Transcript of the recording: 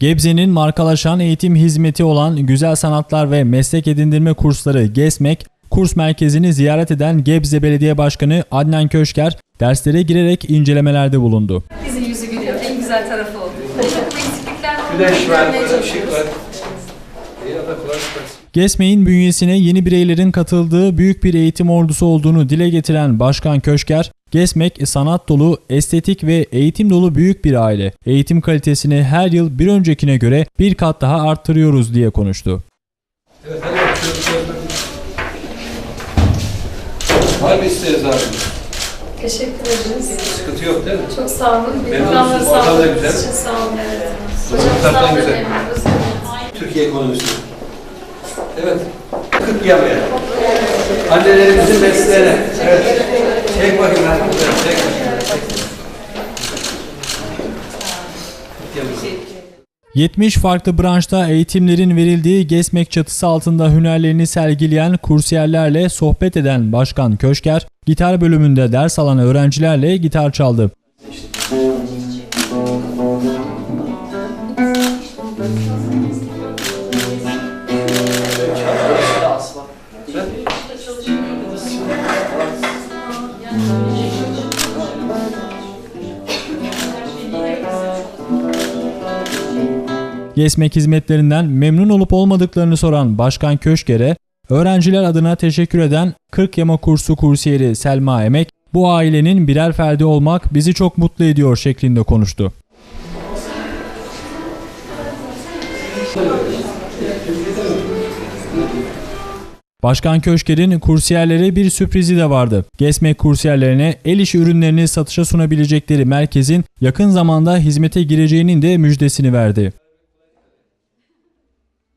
Gebze'nin markalaşan eğitim hizmeti olan Güzel Sanatlar ve Meslek Edindirme Kursları GESMEK, kurs merkezini ziyaret eden Gebze Belediye Başkanı Adnan Köşker, derslere girerek incelemelerde bulundu. Bizim yüzü gülüyor. En güzel tarafı oldu. Çok eksiklikler var. Güneş var, ışık var. GESMEK'in bünyesine yeni bireylerin katıldığı büyük bir eğitim ordusu olduğunu dile getiren Başkan Köşker, GESMEK sanat dolu, estetik ve eğitim dolu büyük bir aile. Eğitim kalitesini her yıl bir öncekine göre bir kat daha arttırıyoruz diye konuştu. Evet. Var mı isteğiniz abi? Teşekkür ederiz. Sıkıntı yok değil mi? Çok sağ olun. Memnunsunuz. Ortam da güzel. için sağ olun. Evet. Hocam sağ olun. güzel. Türkiye ekonomisi. Evet. Kırk yamaya. Annelerimizin mesleğine. Evet. Çek bakayım ben. Çek. Çek. 70 farklı branşta eğitimlerin verildiği GESMEK çatısı altında hünerlerini sergileyen kursiyerlerle sohbet eden Başkan Köşker, gitar bölümünde ders alan öğrencilerle gitar çaldı. GESMEK hizmetlerinden memnun olup olmadıklarını soran Başkan Köşker'e, öğrenciler adına teşekkür eden 40 yama kursu kursiyeri Selma Emek, bu ailenin birer ferdi olmak bizi çok mutlu ediyor şeklinde konuştu. Başkan Köşker'in kursiyerlere bir sürprizi de vardı. GESMEK kursiyerlerine el işi ürünlerini satışa sunabilecekleri merkezin yakın zamanda hizmete gireceğinin de müjdesini verdi.